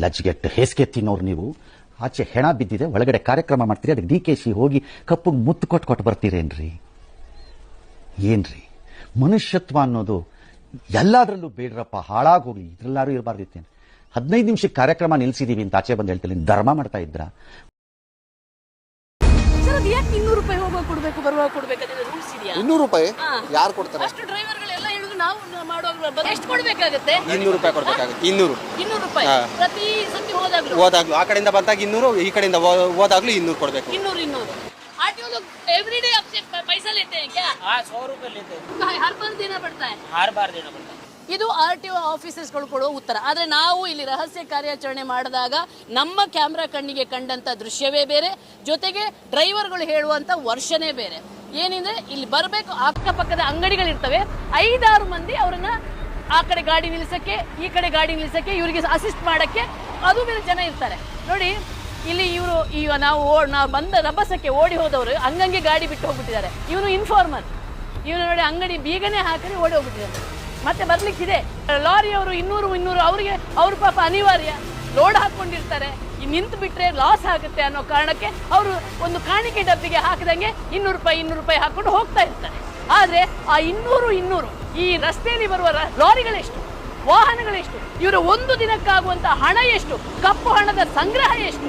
ಲಜ್ಗೆಟ್ಟು ಹೇಸಿಗೆ ತಿನ್ನೋರು ನೀವು. ಆಚೆ ಹೆಣ ಬಿದ್ದಿದೆ ಒಳಗಡೆ ಕಾರ್ಯಕ್ರಮ ಮಾಡ್ತೀರಿ ಅದಕ್ಕೆ ಡಿ ಕೆ ಸಿ ಹೋಗಿ ಕಪ್ಪುಗೆ ಮುತ್ತು ಕೊಟ್ಟು ಕೊಟ್ಟು ಬರ್ತೀರೇನ್ರಿ? ಏನ್ರಿ? ಮನುಷ್ಯತ್ವ ಅನ್ನೋದು ಎಲ್ಲಾದ್ರಲ್ಲೂ ಬೇಡ್ರಪ್ಪ ಹಾಳಾಗೋಗ್ಲಿ ಇದ್ರಲ್ಲಾರು ಇರಬಾರ್ದಿತ್ತೇನೆ ಹದಿನೈದು ನಿಮಿಷಕ್ಕೆ ಕಾರ್ಯಕ್ರಮ ನಿಲ್ಸಿದೀವಿ ಅಂತ ಆಚೆ ಬಂದು ಹೇಳ್ತೀನಿ ಧರ್ಮ ಮಾಡ್ತಾ ಇದ್ರ? ಇನ್ನೂರು ರೂಪಾಯಿ ಹೋಗುವಾಗ ಕೊಡ್ಬೇಕು ಬರುವಾಗ ಕೊಡ್ಬೇಕು ಅದೇನು ರೂಲ್ಸ್ ಇದೆಯಾ? ಇನ್ನೂರು ರೂಪಾಯಿ. ಯಾರು ಕೊಡ್ತಾರೆ? ನಾವು ಮಾಡುವಾಗ ಬ- ಎಷ್ಟು ಕೊಡ್ಬೇಕಾಗತ್ತೆ ಇನ್ನೂರು ರೂಪಾಯಿ ಕೊಡ್ಬೇಕಾಗುತ್ತೆ ಇನ್ನೂರು ಇನ್ನೂರು ರೂಪಾಯಿ ಹಾ. ಪ್ರತಿ ಸತಿ ಹೋದಾಗ್ಲೂ ಹೋದಾಗ್ಲು ಆ ಕಡೆಯಿಂದ ಬಂದಾಗ ಇನ್ನೂರು ಈ ಕಡೆಯಿಂದ ಹೋ- ಹೋದಾಗ್ಲೂ ಇನ್ನೂರು ಕೊಡಬೇಕು ಇನ್ನೂರು ಇನ್ನೂರು आरटीओ लोग एवरीडे आपसे प- पैसा लेते हैं क्या हाँ सौ रुपये लेते हैं हर बार देना पड़ता है हर बार देना पड़ता है ಇದು ಆರ್ ಟಿ ಒ ಆಫೀಸರ್ಸ್ಗಳು ಕೊಡುವ ಉತ್ತರ ಆದರೆ ನಾವು ಇಲ್ಲಿ ರಹಸ್ಯ ಕಾರ್ಯಾಚರಣೆ ಮಾಡಿದಾಗ ನಮ್ಮ ಕ್ಯಾಮ್ರಾ ಕಣ್ಣಿಗೆ ಕಂಡಂತ ದೃಶ್ಯವೇ ಬೇರೆ ಜೊತೆಗೆ ಡ್ರೈವರ್ಗಳು ಹೇಳುವಂತ ವರ್ಷನೇ ಬೇರೆ ಏನಿದೆ? ಇಲ್ಲಿ ಬರಬೇಕು. ಅಕ್ಕಪಕ್ಕದ ಅಂಗಡಿಗಳಿರ್ತವೆ. ಐದಾರು ಮಂದಿ ಅವ್ರನ್ನ ಆ ಕಡೆ ಗಾಡಿ ನಿಲ್ಲಿಸಕ್ಕೆ ಈ ಕಡೆ ಗಾಡಿ ನಿಲ್ಲಿಸಕ್ಕೆ ಇವರಿಗೆ ಅಸಿಸ್ಟ್ ಮಾಡಕ್ಕೆ ಅದು ಮೇಲೆ ಜನ ಇರ್ತಾರೆ. ನೋಡಿ, ಇಲ್ಲಿ ಇವರು ಈಗ ನಾವು ನಾವು ಬಂದ ರಭಸಕ್ಕೆ ಓಡಿ ಹೋದವರು ಹಂಗಂಗೆ ಗಾಡಿ ಬಿಟ್ಟು ಹೋಗ್ಬಿಟ್ಟಿದ್ದಾರೆ. ಇವನು ಇನ್ಫಾರ್ಮರ್ ಇವನು ನೋಡಿ ಅಂಗಡಿ ಬೀಗನೆ ಹಾಕಿ ಓಡಿ ಹೋಗ್ಬಿಟ್ಟಿದ್ದಾರೆ. ಮತ್ತೆ ಬರ್ಲಿಕ್ಕಿದೆ. ಲಾರಿಯವರು ಇನ್ನೂರು ಇನ್ನೂರು, ಅವರಿಗೆ, ಅವ್ರ ಪಾಪ ಅನಿವಾರ್ಯ. ಲೋಡ್ ಹಾಕೊಂಡಿರ್ತಾರೆ. ನಿಂತು ಬಿಟ್ರೆ ಲಾಸ್ ಆಗುತ್ತೆ ಅನ್ನೋ ಕಾರಣಕ್ಕೆ ಅವರು ಒಂದು ಕಾಣಿಕೆ ಡಬ್ಬಿಗೆ ಹಾಕಿದಂಗೆ ಇನ್ನೂರು ರೂಪಾಯಿ ಇನ್ನೂರು ರೂಪಾಯಿ ಹಾಕೊಂಡು ಹೋಗ್ತಾ ಇರ್ತಾರೆ. ಆದ್ರೆ ಆ ಇನ್ನೂರು ಇನ್ನೂರು, ಈ ರಸ್ತೆಯಲ್ಲಿ ಬರುವ ಲಾರಿಗಳೆಷ್ಟು ವಾಹನಗಳೆಷ್ಟು ಇವರ ಒಂದು ದಿನಕ್ಕಾಗುವಂತ ಹಣ ಎಷ್ಟು? ಕಪ್ಪು ಹಣದ ಸಂಗ್ರಹ ಎಷ್ಟು?